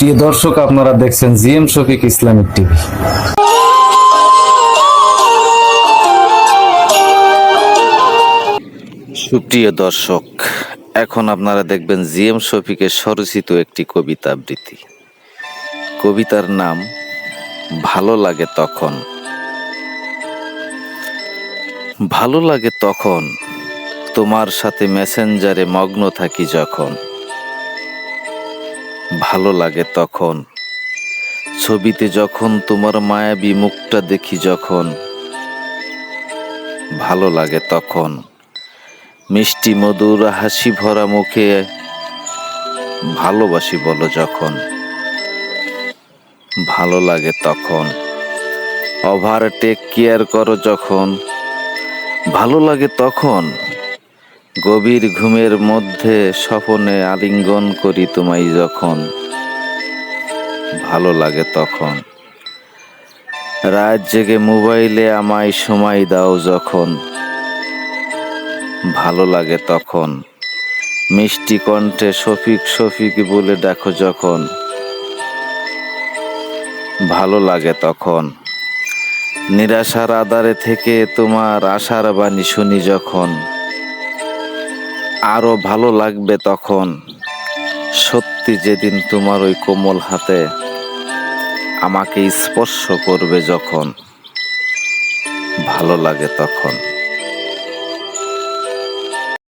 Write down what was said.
প্রিয় দর্শক, আপনারা দেখছেন জিএম শফিক ইসলামিক টিভি। সুপ্রিয় দর্শক, এখন আপনারা দেখবেন জিএম শফিকের স্বরচিত একটি কবিতা আবৃত্তি। কবিতার নাম, ভালো লাগে তখন। ভালো লাগে তখন, তোমার সাথে মেসেঞ্জারে মগ্ন থাকি যখন। ভালো লাগে তখন। ছবিতে যখন তোমার মায়াবী মুখটা দেখি যখন, ভালো লাগে তখন। মিষ্টি মধুর হাসি ভরা মুখে ভালোবাসি বলো যখন, ভালো লাগে তখন। ওভারটেক কেয়ার করো যখন, ভালো লাগে তখন। গভীর ঘুমের মধ্যে স্বপনে আলিঙ্গন করি তোমায় যখন। ভালো লাগে তখন। রাত জেগে মোবাইলে আমায় সময় দাও যখন। ভালো লাগে তখন। মিষ্টি কণ্ঠে শফিক শফিক বলে দেখো যখন। ভালো লাগে তখন। নিরাশার আধারে থেকে তোমার আশার বাণী শুনি যখন। আরও ভালো লাগবে তখন। সত্যি যেদিন তোমার ওই কোমল হাতে আমাকে স্পর্শ করবে যখন, ভালো লাগে তখন।